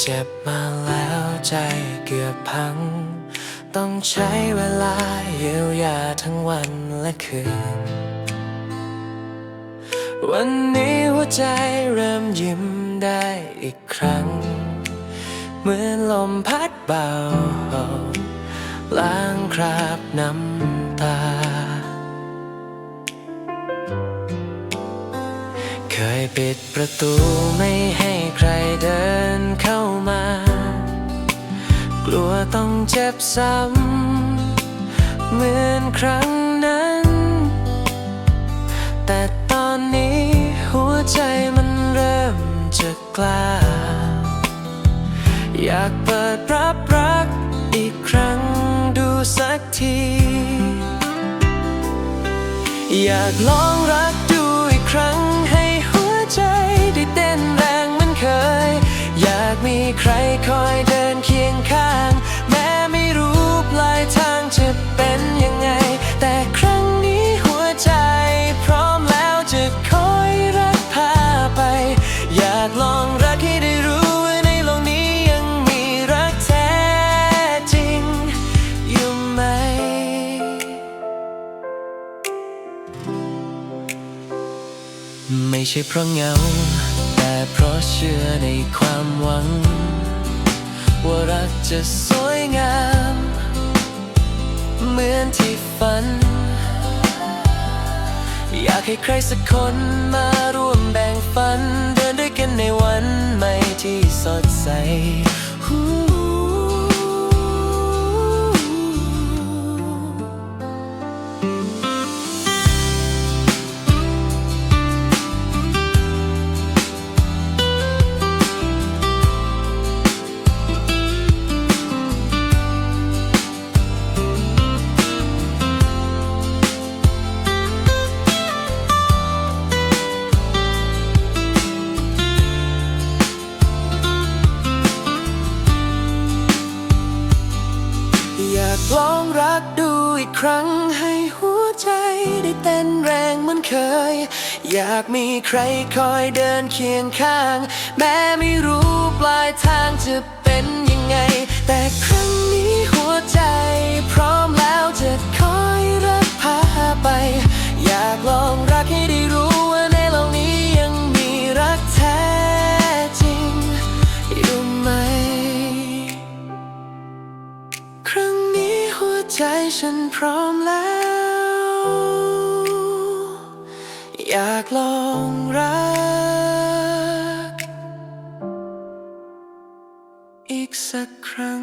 เจ็บมาแล้วใจเกือบพัง ต้องใช้เวลาเยียวยาทั้งวันและคืน วันนี้หัวใจเริ่มยิ้มได้อีกครั้ง เหมือนลมพัดเบา ล้างคราบน้ำตา เคยปิดประตูไม่ให้ ใครเดินเข้ามา กลัวต้องเจ็บซ้ำ เหมือนครั้งนั้น แต่ตอนนี้หัวใจมันเริ่มจะกล้า อยากเปิดรับรักอีกครั้งดูสักที อยากลองรัก ใช่เพราะเหงา แต่เพราะเชื่อในความหวัง ว่ารักจะสวยงาม เหมือนที่ฝัน อยากให้ใครสักคนมาร่วมแบ่งฝัน เดินด้วยกันในวันใหม่ที่สดใสากลองรักดูอีกครั้งให้หัวใจได้เต้นแรงเหมือนเคย อยากมีใครคอยเดินเคียงข้าง แม้ไม่รู้ปลายทางจะเป็นยังไง แต่ครั้งนี้หัวใจพร้อมแล้วจะ ใจฉันพร้อมแล้ว อยากลองรัก อีกสักครั้ง